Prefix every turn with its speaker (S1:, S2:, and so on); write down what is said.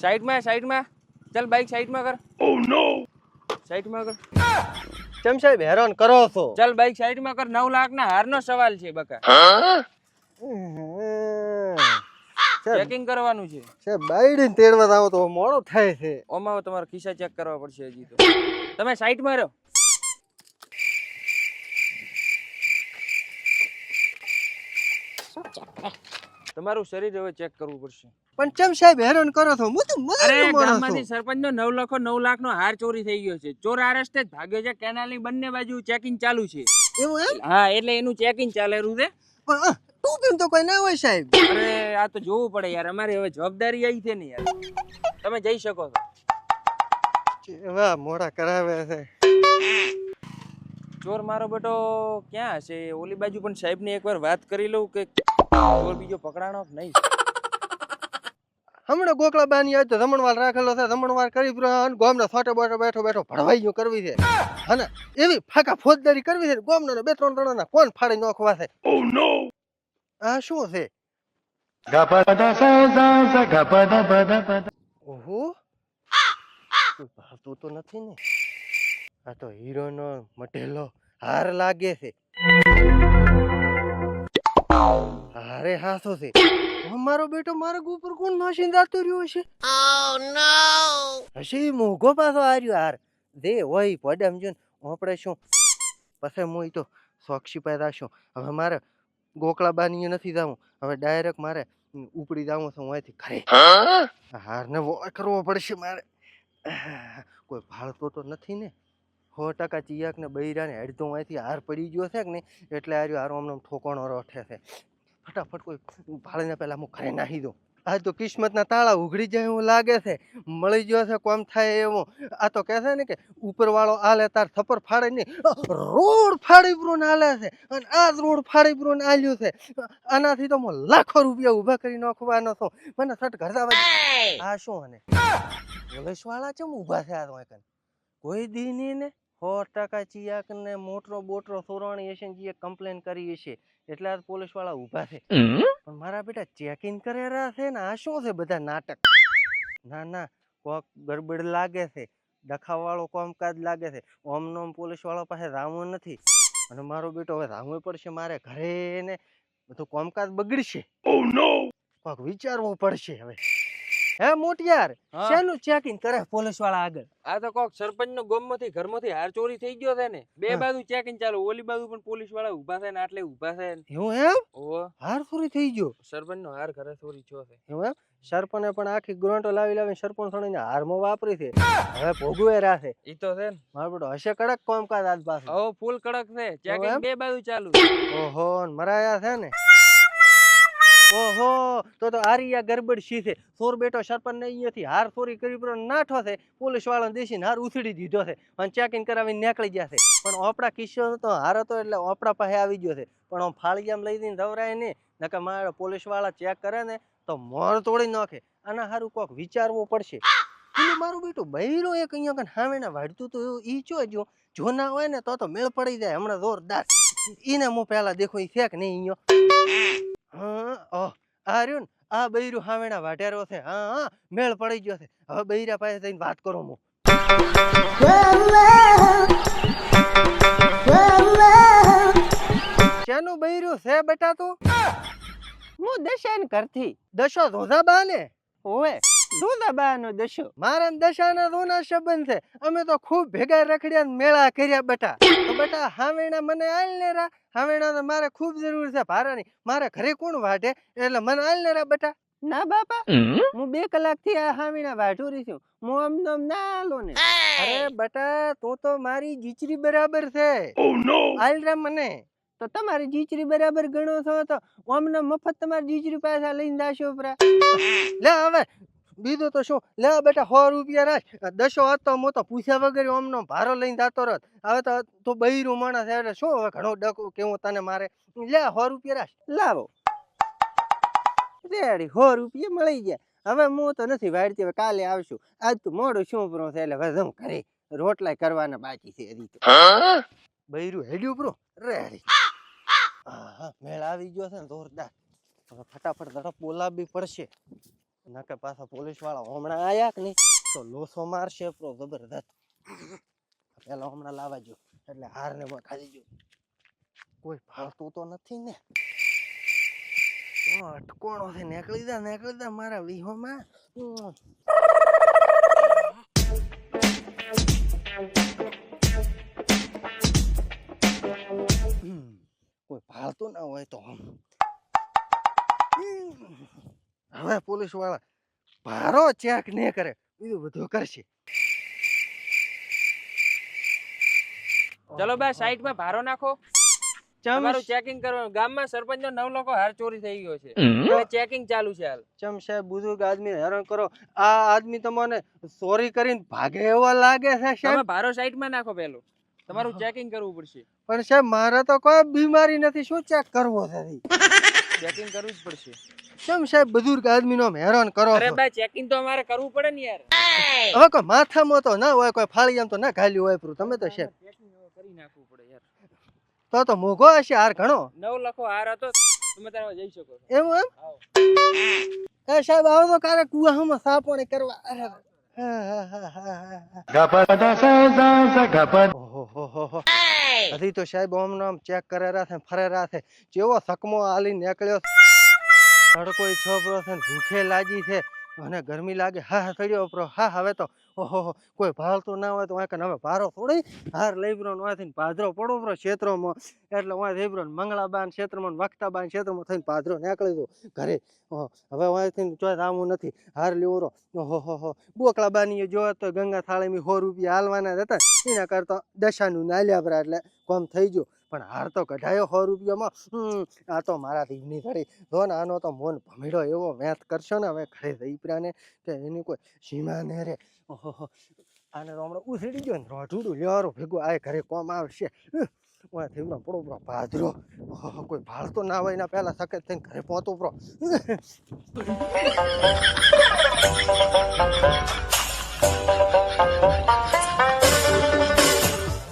S1: સાઈડમાં સાઈડમાં ચાલ બાઈક સાઈડમાં કર. ઓ નો સાઈડમાં કર.
S2: કેમ સાહેબ હેરાન કરો છો?
S1: ચાલ બાઈક સાઈડમાં કર. નવ લાખ ના હારનો સવાલ છે બકા. ચેકિંગ કરવાનું છે.
S2: સાહેબ બાઈડીને તેડવા જાવ તો મોડો થાય છે.
S1: ઓમાં તમારો ખિસ્સા ચેક કરવા પડશે હજી તો. તમે સાઈડમાં રહો. તમારું શરીર હવે ચેક કરવું પડશે.
S2: પણ કેમ સાહેબ હેરાન કરો છો? હું તો
S1: અરે ગામમાંથી
S2: સરપંચનો
S1: સરપંચ નવ લાખો નવ લાખનો હાર ચોરી થઈ ગયો છે. ચોર આ રસ્તે જ ભાગ્યો છે. કેનાલની બંને બાજુ ચેકિંગ ચાલુ છે.
S2: એવું એમ?
S1: હા એટલે એનું ચેકિંગ ચાલેલું છે.
S2: પણ ટોપીમાં તો કોઈ ના હોય સાહેબ?
S1: અરે આ તો જોવું પડે યાર. અમારી હવે જવાબદારી આવી છે ને યાર. તમે જઈ શકો છો.
S2: વાહ મોડા કરાવે છે.
S1: ચોર મારો બેટો ક્યાં હશે? ઓલી બાજુ પણ સાહેબ ને એકવાર વાત કરી લઉં કે ચોર બીજો પકડાણો નહીં?
S2: હમણાં ગોકળા બાની આજ તો જમણવાર રાખેલો છે જમણવાર કરી ગોમના છોટે બોટે બેઠો બેઠો ભણવાઈ કરવી છે. અને એવી ફાકા ફોજદારી કરવી છે ગોમનો ને બે ત્રણ ત્રણ ના કોણ ફાડી નોખવા છે? આ શું છે? ઓહો. ભાવતું તો નથી ને? આ તો હીરોનો મઢેલો હાર લાગે છે. હારે હાથો છે? મારો બેટો મારા ઉપર કોણ જાતો રહ્યો છે હશે ઈ મોઘો પાછો હાર્યો હાર. દે હોય પડે સમજો ને આપણે શું? પછી હું ઈ તો સોક્ષી પેદા છું હવે મારે ગોકળા બાની નથી જવું. હવે ડાયરેક્ટ મારે ઉપડી જવું છે હું અહીંથી ઘરે. હારને વોય કરવો પડશે મારે. કોઈ ભાળતો તો નથી ને? સો ટકા ચિયાક ને બૈરાને હેડતો અહીંથી હાર પડી ગયો છે કે નહીં? એટલે હાર્યો હારો આમ ઠોકણો રોઠે છે. ફટાફટ કોઈ ભાળીને પહેલાં હું ઘરે નાહી દઉં. આ તો કિસ્મતના તાળા ઉઘડી જાય એવું લાગે છે. મળી ગયો છે કોમ થાય એવું. આ તો કહે છે ને કે ઉપરવાળો આલે તાર થપ્પર ફાડે નહીં રોડ ફાડી પૂરો આલે છે. અને આ જ રોડ ફાડી પૂરો આલ્યું છે. આનાથી તો હું લાખો રૂપિયા ઊભા કરી નાખવાનો છું. મને સટ ઘરતા આ શું અને? પોલીસવાળા ચમ ઊભા છે આ તો કોઈ દી નહીં ને? સો ટકા ચિયાક ને મોટરો બોટરો સોરવાણી હશે ને જે કમ્પ્લેન કરી હશે. એટલે આ પોલીસવાળા ઊભા છે. પણ મારા બેટા ચેકિંગ કરેલા છે ને આ શું છે બધા નાટક? ના ના કોક ગડબડ લાગે છે. દખાવાળો કામકાજ લાગે છે. ઓમ નોમ પોલીસવાળા પાસે રામવું નથી. અને મારો બેટો હવે રામવું પડશે મારે ઘરે ને બધું કામકાજ બગડશે. કોક વિચારવું પડશે હવે. હે મોટિયાર શેનું ચેકિંગ કરે પોલીસવાળા આગળ?
S1: આ તો કોક સરપંચ નો ગમમાંથી ઘરમાંથી હાર ચોરી થઈ ગયો છે ને બે બાજુ ચેકિંગ ચાલુ ઓલી બાજુ પણ પોલીસવાળા ઊભા છે ને આટલે ઊભા છે
S2: એવું એમ?
S1: ઓ
S2: હાર ચોરી થઈ ગયો?
S1: સરપંચ નો હાર ઘરે ચોરી થયો છે.
S2: એવું એમ? સરપંચે પણ આખી ગ્રોન્ટો લાવી લાવી સરપંચ થણીને હારમાં વાપરી છે. હવે ભોગવે રાખે
S1: ઈ તો છે ને.
S2: મારો બેટો હશે કડક કોમકાજ આજ પાસે.
S1: ઓ ફૂલ કડક છે. ચેકિંગ બે બાજુ ચાલુ
S2: ઓહો મરાયા છે ને. ઓહો, તો તો આરિયા ગરબડ સી છે? સોર બેટો સરપંચ ને અહીંયાથી હાર ચોરી કરી પર નાઠો છે પોલીસ વાળાને દેશીને હાર ઉછળી દીધો છે, અને ચેકિંગ કરાવીને નીકળી ગયા છે. પણ ઓપડા કિસ્સો તો હાર હતો એટલે ઓપડા પાસે આવી ગયો છે. પણ આમ ફાળિયામાં લઈ દઈને દવરાય નહીં નકર મારા પોલીસવાળા ચેક કરે ને, તો મોર તોડી નાખે. આના હારું કોક વિચારવું પડશે. એટલે મારું બેટું બૈરો એક અહીંયા કન હામેના વાઢતું તો ઈ ચો જો જો ના હોય ને તો તો મેળ પડી જાય, હમણાં જોરદાર. ઈને હું પહેલા દેખું છે કે નહીં ઈયો હા ઓહ આ રહ્યું ને આ બૈરું હામેણા વાઢેરો છે. હા હા મેળ પડી ગયો છે. હવે બૈરા પાસે જઈને વાત કરું હું શેનું બૈરું છે બેટા તું?
S3: હું દશાન કરતી
S2: દશો ધોધા બા ને
S3: ઓવે દુધાબા નો દશો.
S2: મારા ને દશાના રોના સંબંધ છે. અમે તો ખૂબ ભેગા રખડ્યા મેળા કર્યા બેટા. તો બેટા હાવેણા મને આલ ને રા. હાવેણા તો મારે ખૂબ જરૂર છે ભારાની. મારે ઘરે કોણ વાઢે? એટલે મને આલ ને રા બેટા.
S3: ના બાપા. હું બે કલાકથી આ હામીના રહી છું. હું આમ નામ ના આલો ને.
S2: અરે બેટા તો તો મારી જીચરી બરાબર છે. આલ રા મને.
S3: તો તમારી જીચરી બરાબર ગણો છો તો આમને મફત તમારી જીચરી પાછા લઈને દાશો પરા
S2: લે હવે બીજું તો શું? લે બેટા સો રૂપિયા રાખ. દસો હતો હું તો પૂછ્યા વગર ઓમનો ભારો લઈને જતો રત હવે તો તું બૈરું માણસ એટલે શું હવે ઘણો ડકો કેવું તને મારે? લે સો રૂપિયા રાખ.
S3: લાવો. રેડી સો રૂપિયા મળી ગયા. હવે હું તો નથી વાળતી હવે કાલે આવશું. આજ તો મોડું શું પ્રો છે એટલે હવે જમ ઘરે રોટલા કરવાના બાકી છે હજી
S2: બૈરું હેડ્યું પ્રો રેડી. હા હા મેળ આવી ગયો છે ને જોરદાર. હવે ફટાફટ ઝડપ બોલાવવી પડશે. નકે પાછા પોલીસવાળા હમણાં આયા કે નહીં, તો લોસો મારશે પ્રો જબરદસ્ત પેલા હમણાં લાવવા જો, એટલે હાર ને ખાલી કોઈ ફાળતું તો નથી ને. અટકોણો છે, નીકળી દા નીકળી દા મારા વિહોમાં. પોલીસવાળા. ભારો ચેક ને કરે. બીજું બધું કરશે.
S1: ચલો બા સાઈડમાં ભારો નાખો. તમારું ચેકિંગ કરવાનું. ગામમાં સરપંચ નવ લોકો હાર ચોરી થઈ ગયો છે. હવે ચેકિંગ ચાલુ છે હાલ.
S2: ચમ સાહેબ બુઝુર્ગ આદમી હેરાન કરો. આ આદમી તમને ચોરી કરીને ભાગે એવો લાગે છે
S1: તમે
S2: સાહેબ
S1: ભારો સાઈડમાં નાખો પેલું. તમારું ચેકિંગ કરવું પડશે.
S2: પણ સાહેબ મારે તો કોઈ બીમારી નથી. શું ચેક કરવો છે?
S1: ચેકિંગ કરવું જ પડશે.
S2: ચમ સાહેબ બુઝુર્ગ આદમી નો હેરાન કરો
S1: અરે ભાઈ ચેકિંગ તો અમારે કરવું પડે ને યાર.
S2: હવે કોઈ માથામાં તો ના હોય કોઈ ફાળી આમ તો ના ઘાલ્યું હોય પૂરું તમે તો સાહેબ.
S1: કરી નાખવું પડે યાર.
S2: તો તો મોઘો હશે હાર ઘણો.
S1: નવ લખો હાર હતો તમે તારે જઈ શકો છો.
S2: એમ? એમ એ સાહેબ આવો તો કારે કુવામાં સાપોણી કરવા. અરે હા, હા, હા, હા, હા. ઓહોહોહો. હજી તો સાહેબ ઓમ નામ ચેક કરે રાખે ફરે રાખે જેવો સકમો આલી નીકળ્યો તડકો છોપરો છે ભૂખે લાગી છે. અને ગરમી લાગે. હા હા ચડ્યો ઉપરો. હા હવે તો. ઓહો કોઈ ભાળતું ના હોય તો વાંકે હવે ભારો થોડી. હાર લઈ બ્રો વાંથી પાદરો પડો બ્રો ક્ષેત્રોમાં. એટલે વાં થઈ બ્રો મંગળાબાન ક્ષેત્રમાં વખતાબાન ક્ષેત્રમાં થઈને પાદરો નીકળી દો ઘરે. હવે વાંથી ચોય રામું નથી. હાર લેવો રો ઓહો, હો હો. બોકડા બાની જો તો ગંગા થાળીમાં સો રૂપિયા હાલવાના જ હતા. એના કરતા દશાનું નાલ્યા એટલે કોમ થઈ ગયો. પણ હાર તો કઢાયો સો રૂપિયામાં. આ તો મારાથી નહીં કરી જો ને આનો તો મોન ભમીડો એવો વેત કરશો ને, હવે ઘરે દઈપરાને કે એની કોઈ સીમા ને રે. ઓહો આને તો હમણાં ઉછડી ગયો ને, રોઢુડું લેવારો ભેગું આ ઘરે કોમ આવશે. ઓય થીવડો પડો પડો ભાદરો. કોઈ ભાળતો ના હોય એના પહેલાં સકેત થઈને ઘરે પહોંચો પ્રો Thank.